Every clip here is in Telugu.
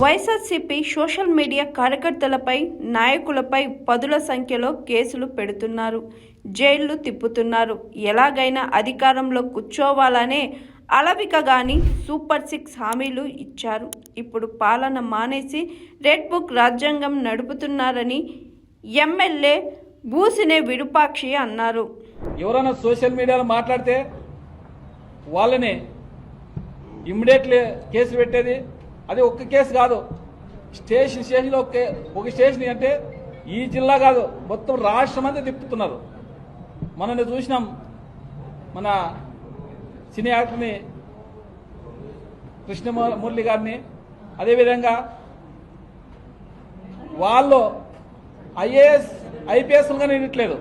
వైఎస్ఆర్సీపీ సోషల్ మీడియా కార్యకర్తలపై నాయకులపై పదుల సంఖ్యలో కేసులు పెడుతున్నారు. జైళ్ళు తిప్పుతున్నారు. ఎలాగైనా అధికారంలో కూర్చోవాలనే అలవికగాని సూపర్ సిక్స్ హామీలు ఇచ్చారు. ఇప్పుడు పాలన మానేసి రెడ్ బుక్ రాజ్యాంగం నడుపుతున్నారని ఎమ్మెల్యే బూసినే విరూపాక్షి అన్నారు. ఎవరైనా సోషల్ మీడియాలో మాట్లాడితే వాళ్ళని ఇమ్మీడియట్లీ కేసు పెట్టేది అది ఒక్క కేసు కాదు. స్టేషన్ స్టేషన్లో ఒక ఒక స్టేషన్ అంటే ఈ జిల్లా కాదు మొత్తం రాష్ట్రం అంతా తిప్పుతున్నారు. మనని చూసినాం. మన సినీ యాక్టర్ని కృష్ణమురళి గారిని. అదేవిధంగా వాళ్ళు ఐఏఎస్ ఐపీఎస్లుగా వినట్లేదు.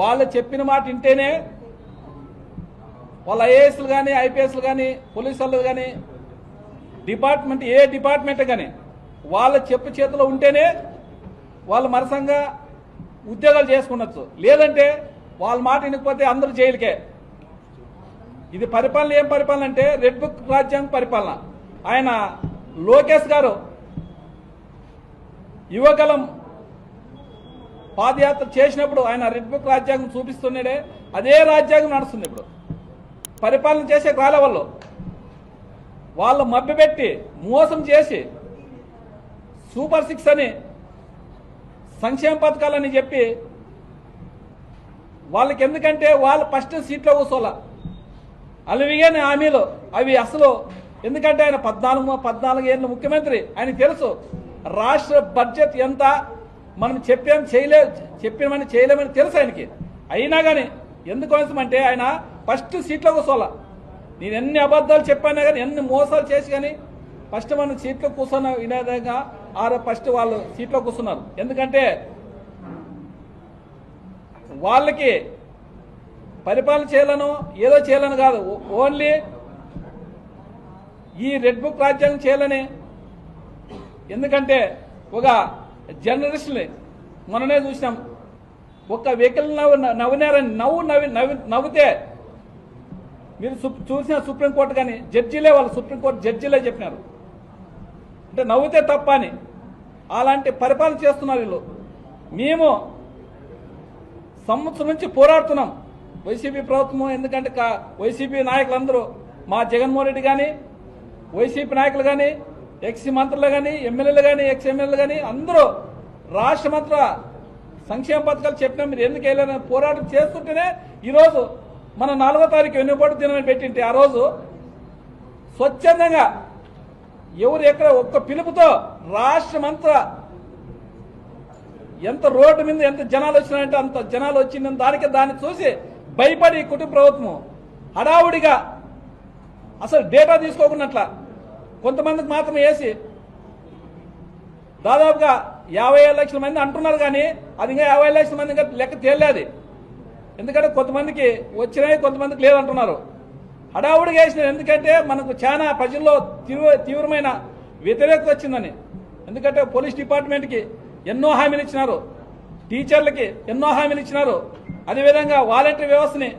వాళ్ళు చెప్పిన మాట వింటేనే వాళ్ళ ఐఏఎస్లు కానీ ఐపీఎస్లు కానీ పోలీసు వాళ్ళు కానీ డిపార్ట్మెంట్ ఏ డిపార్ట్మెంట్ కానీ వాళ్ళ చెప్పు చేతిలో ఉంటేనే వాళ్ళు మరసంగా ఉద్యోగాలు చేసుకున్నచ్చు లేదంటే వాళ్ళ మాట వినకపోతే అందరూ జైలుకే. ఇది పరిపాలన ఏం పరిపాలన అంటే రెడ్ బుక్ రాజ్యాంగ పరిపాలన. ఆయన లోకేష్ గారు యువకలం పాదయాత్ర చేసినప్పుడు ఆయన రెడ్ బుక్ రాజ్యాంగం చూపిస్తున్నాడే. అదే రాజ్యాంగం నడుస్తుంది ఇప్పుడు. పరిపాలన చేసే రాలే వాళ్ళు మభ్యపెట్టి మోసం చేసి సూపర్ సిక్స్ అని సంక్షేమ పథకాలని చెప్పి వాళ్ళకి ఎందుకంటే వాళ్ళు ఫస్ట్ సీట్లో కూర్చోాల అలవిగానే హామీలు అవి అసలు ఎందుకంటే ఆయన పద్నాలుగు పద్నాలుగు ఏళ్ళ ముఖ్యమంత్రి ఆయన తెలుసు రాష్ట్ర బడ్జెట్ ఎంత మనం చెప్పాం చేయలే చెప్పామని చేయలేమని తెలుసు ఆయనకి. అయినా కానీ ఎందుకోసం అంటే ఆయన ఫస్ట్ సీట్లో కూర్చోాల నేను ఎన్ని అబద్ధాలు చెప్పానా కానీ ఎన్ని మోసాలు చేసి కానీ ఫస్ట్ మనం సీట్లో కూర్చున్న వినేదంగా ఆరో ఫస్ట్ వాళ్ళు సీట్లో కూర్చున్నారు. ఎందుకంటే వాళ్ళకి పరిపాలన చేయాలను ఏదో చేయాలని కాదు. ఓన్లీ ఈ రెడ్ బుక్ రాజ్యాంగం చేయాలని. ఎందుకంటే ఒక జర్నలిస్ట్ని మననే చూసినాం. ఒక వెహికల్ నవ్వు నవ్వినారని నవ్వు నవ్వి నవ్వి నవ్వితే మీరు చూసిన సుప్రీంకోర్టు కానీ జడ్జీలే వాళ్ళు సుప్రీంకోర్టు జడ్జీలే చెప్పినారు. అంటే నవ్వుతే తప్ప అని. అలాంటి పరిపాలన చేస్తున్నారు వీళ్ళు. మేము సంవత్సరం నుంచి పోరాడుతున్నాం. వైసీపీ ప్రభుత్వం ఎందుకంటే వైసీపీ నాయకులందరూ మా జగన్మోహన్ రెడ్డి కానీ వైసీపీ నాయకులు కానీ ఎక్స్ మంత్రులు కానీ ఎమ్మెల్యేలు కానీ ఎక్స్ ఎమ్మెల్యేలు కానీ అందరూ రాష్ట్రమంతా సంక్షేమ పథకాలు చెప్పినా. మీరు ఎందుకు వెళ్ళారని పోరాటం చేస్తుంటేనే ఈరోజు మన నాలుగో తారీఖు వెన్నుపోటు దినమని పెట్టింటే ఆ రోజు స్వచ్ఛందంగా ఎవరు ఎక్కడ ఒక్క పిలుపుతో రాష్ట్రమంతా ఎంత రోడ్డు మీద ఎంత జనాలు వచ్చినాయంటే అంత జనాలు వచ్చిందని దానికి దాన్ని చూసి భయపడి కుటుంబ ప్రభుత్వం హడావుడిగా అసలు డేటా తీసుకోకున్నట్ల కొంతమందికి మాత్రం వేసి దాదాపుగా యాభై ఏడు లక్షల మంది అంటున్నారు కానీ అది ఇంకా యాభై లక్షల మంది ఇంకా లెక్క తేలేదు ఎందుకంటే కొంతమందికి వచ్చినాయి కొంతమందికి లేదంటున్నారు. హడావుడిగా వేసినారు. ఎందుకంటే మనకు చాలా ప్రజల్లో తీవ్ర తీవ్రమైన వ్యతిరేకత వచ్చిందని. ఎందుకంటే పోలీస్ డిపార్ట్మెంట్కి ఎన్నో హామీలు ఇచ్చినారు. టీచర్లకి ఎన్నో హామీలు ఇచ్చినారు. అదేవిధంగా వాలంటీర్ వ్యవస్థని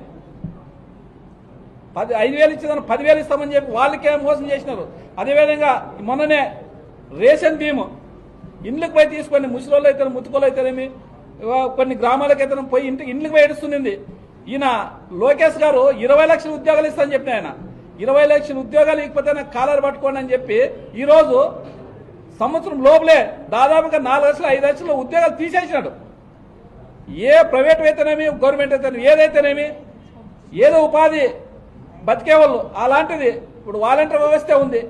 పది ఐదు వేలు ఇచ్చేదాన్ని పదివేలు ఇస్తామని చెప్పి వాళ్ళకే మోసం చేసినారు. అదేవిధంగా మొన్ననే రేషన్ భీము ఇండ్లకు పోయి తీసుకొని ముసలోళ్ళు అయితే ముతుకోలు అయితేనేమి ఇవా కొన్ని గ్రామాలకు ఇతను పోయి ఇంటికి ఇండ్లకు పోయి ఏడుస్తుంది ఈయన లోకేష్ గారు ఇరవై లక్షల ఉద్యోగాలు ఇస్తానని చెప్పిన ఆయన. ఇరవై లక్షల ఉద్యోగాలు ఇకపోతే నాకు కాలర్ పట్టుకోండి అని చెప్పి ఈరోజు సంవత్సరం లోపలే దాదాపుగా నాలుగు లక్షలు ఐదు లక్షల ఉద్యోగాలు తీసేసినాడు. ఏ ప్రైవేట్ అయితేనేమి గవర్నమెంట్ అయితేనేమి ఏదైతేనేమి ఏదో ఉపాధి బతికేవాళ్ళు అలాంటిది ఇప్పుడు వాలంటీర్ వ్యవస్థ ఉంది.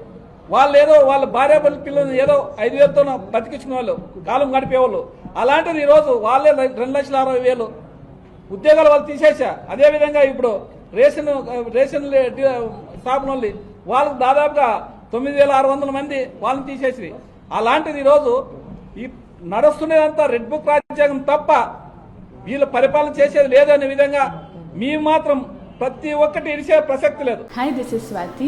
వాళ్ళు ఏదో వాళ్ళ భార్య పిల్లలు ఏదో ఐదు వేలతో బతికించిన వాళ్ళు కాలం గడిపేవాళ్ళు అలాంటిది ఈరోజు వాళ్ళే రెండు లక్షల అరవై వేలు. ఉద్యోగాలు వాళ్ళు తీసేసా అదేవిధంగా ఇప్పుడు రేషన్ రేషన్ షాపుల వాళ్ళు వాళ్ళకు దాదాపుగా తొమ్మిది వేల ఆరు వందల మంది వాళ్ళని తీసేసి అలాంటిది ఈరోజు ఈ నడుస్తున్నదంతా రెడ్ బుక్ రాజ్యాంగం తప్ప వీళ్ళు పరిపాలన చేసేది లేదనే విధంగా మేము మాత్రం ప్రతి ఒక్కటి ఇడిచే ప్రసక్తి లేదు. Hi this is Swathi